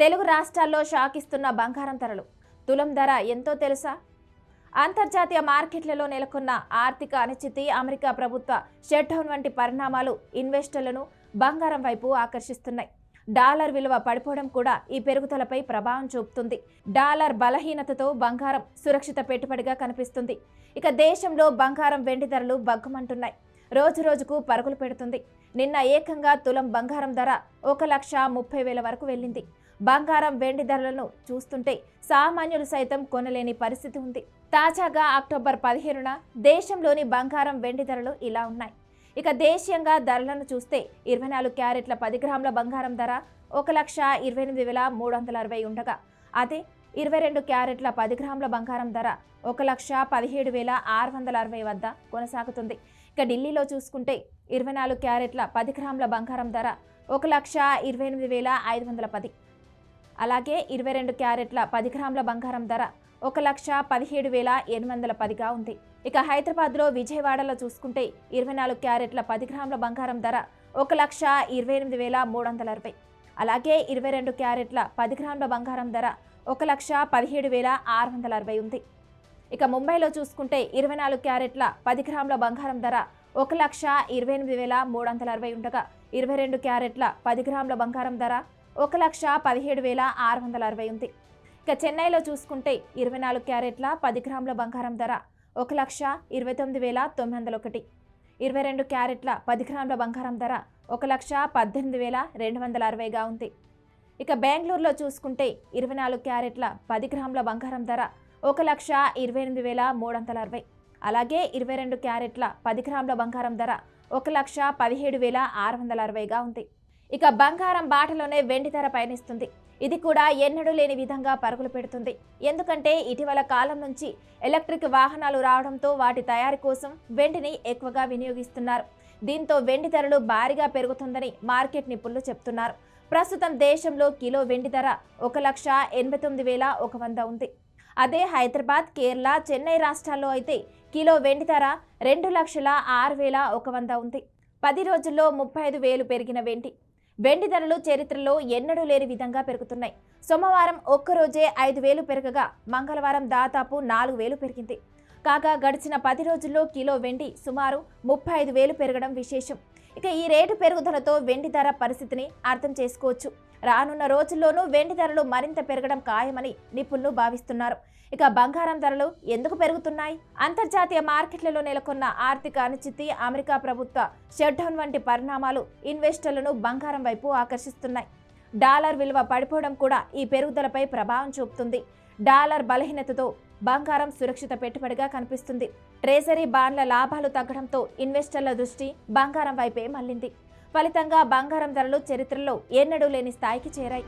తెలుగు రాష్ట్రాల్లో షాకిస్తున్న బంగారం ధరలు. తులం ధర ఎంతో తెలుసా? అంతర్జాతీయ మార్కెట్లలో నెలకొన్న ఆర్థిక అనిశ్చితి అమెరికా ప్రభుత్వ షట్డౌన్ వంటి పరిణామాలు ఇన్వెస్టర్లను బంగారం వైపు ఆకర్షిస్తున్నాయి. డాలర్ విలువ పడిపోవడం కూడా ఈ పెరుగుదలపై ప్రభావం చూపుతుంది. డాలర్ బలహీనతతో బంగారం సురక్షిత పెట్టుబడిగా కనిపిస్తుంది. ఇక దేశంలో బంగారం వెండి ధరలు బగ్గుమంటున్నాయి రోజు రోజుకు పరుగులు పెడుతుంది. నిన్న ఏకంగా తులం బంగారం ధర ఒక లక్ష ముప్పై వేల వరకు వెళ్ళింది. బంగారం వెండి ధరలను చూస్తుంటే సామాన్యులు సైతం కొనలేని పరిస్థితి ఉంది. తాజాగా అక్టోబర్ పదిహేనున దేశంలోని బంగారం వెండి ధరలు ఇలా ఉన్నాయి. ఇక దేశీయంగా ధరలను చూస్తే ఇరవై నాలుగు క్యారెట్ల పది గ్రాముల బంగారం ధర ఒక లక్ష ఇరవై ఎనిమిది వేల మూడు వందల అరవై ఉండగా అదే ఇరవై రెండు క్యారెట్ల పది గ్రాముల బంగారం ధర ఒక లక్ష పదిహేడు వేల ఆరు వందల అరవై వద్ద కొనసాగుతుంది. ఇక ఢిల్లీలో చూసుకుంటే ఇరవై నాలుగు క్యారెట్ల పది గ్రాముల బంగారం ధర ఒక లక్ష ఇరవై ఎనిమిది వేల ఐదు వందల పది. అలాగే ఇరవై రెండు క్యారెట్ల పది గ్రాముల బంగారం ధర ఒక లక్ష పదిహేడు వేల ఎనిమిది వందల పదిగా ఉంది. ఇక హైదరాబాద్లో విజయవాడలో చూసుకుంటే ఇరవై నాలుగు క్యారెట్ల పది గ్రాముల బంగారం ధర ఒక లక్ష ఇరవై ఎనిమిది వేల మూడు వందల అరవై. అలాగే ఇరవై రెండు క్యారెట్ల పది గ్రాముల బంగారం ధర ఒక లక్ష పదిహేడు వేల ఆరు వందల అరవై ఉంది. ఇక ముంబైలో చూసుకుంటే ఇరవై నాలుగు క్యారెట్ల పది గ్రాముల బంగారం ధర ఒక లక్ష ఇరవై ఎనిమిది వేల మూడు వందల అరవై ఉండగా ఇరవై రెండు క్యారెట్ల పది గ్రాముల బంగారం ధర ఒక లక్ష పదిహేడు వేల ఆరు వందల అరవై ఉంది. ఇక చెన్నైలో చూసుకుంటే ఇరవై నాలుగు క్యారెట్ల పది గ్రాముల బంగారం ధర ఒక లక్ష ఇరవై తొమ్మిది వేల తొమ్మిది వందల ఒకటి. ఇరవై రెండు క్యారెట్ల పది గ్రాముల బంగారం ధర ఒక లక్ష పద్దెనిమిది వేల రెండు వందల అరవైగా ఉంది. ఇక బెంగళూరులో చూసుకుంటే ఇరవై నాలుగు క్యారెట్ల పది గ్రాముల బంగారం ధర ఒక లక్ష ఇరవై ఎనిమిది వేల మూడు వందల అరవై. అలాగే ఇరవై రెండు క్యారెట్ల పది గ్రాముల బంగారం ధర ఒక లక్ష పదిహేడు వేల ఆరు వందల అరవైగా ఉంది. ఇక బంగారం బాటలోనే వెండి ధర పయనిస్తుంది. ఇది కూడా ఎన్నడూ లేని విధంగా పరుగులు పెడుతుంది. ఎందుకంటే ఇటీవల కాలం నుంచి ఎలక్ట్రిక్ వాహనాలు రావడంతో వాటి తయారీ కోసం వెండిని ఎక్కువగా వినియోగిస్తున్నారు. దీంతో వెండి ధరలు భారీగా పెరుగుతుందని మార్కెట్ నిపుణులు చెప్తున్నారు. ప్రస్తుతం దేశంలో కిలో వెండి ధర ఒక లక్ష ఎనభై తొమ్మిది వేల ఒక వంద ఉంది. అదే హైదరాబాద్ కేరళ చెన్నై రాష్ట్రాల్లో అయితే కిలో వెండి ధర రెండు లక్షల ఆరు వేల ఒక వంద ఉంది. పది రోజుల్లో ముప్పై ఐదు వేలు పెరిగిన వెండి. వెండి ధరలు చరిత్రలో ఎన్నడూ లేని విధంగా పెరుగుతున్నాయి. సోమవారం ఒక్కరోజే ఐదు వేలు పెరగగా మంగళవారం దాదాపు నాలుగు వేలు పెరిగింది. కాగా గడిచిన పది రోజుల్లో కిలో వెండి సుమారు ముప్పై ఐదు వేలు పెరగడం విశేషం. ఇక ఈ రేటు పెరుగుదలతో వెండి ధర పరిస్థితిని అర్థం చేసుకోవచ్చు. రానున్న రోజుల్లోనూ వెండి ధరలు మరింత పెరగడం ఖాయమని నిపుణులు భావిస్తున్నారు. ఇక బంగారం ధరలు ఎందుకు పెరుగుతున్నాయి? అంతర్జాతీయ మార్కెట్లలో నెలకొన్న ఆర్థిక అనిశ్చితి అమెరికా ప్రభుత్వ షట్డౌన్ వంటి పరిణామాలు ఇన్వెస్టర్లను బంగారం వైపు ఆకర్షిస్తున్నాయి. డాలర్ విలువ పడిపోవడం కూడా ఈ పెరుగుదలపై ప్రభావం చూపుతుంది. డాలర్ బలహీనతతో బంగారం సురక్షిత పెట్టుబడిగా కనిపిస్తుంది. ట్రెజరీ బాండ్ల లాభాలు తగ్గడంతో ఇన్వెస్టర్ల దృష్టి బంగారం వైపే మళ్ళింది. ఫలితంగా బంగారం ధరలు చరిత్రలో ఎన్నడూ లేని స్థాయికి చేరాయి.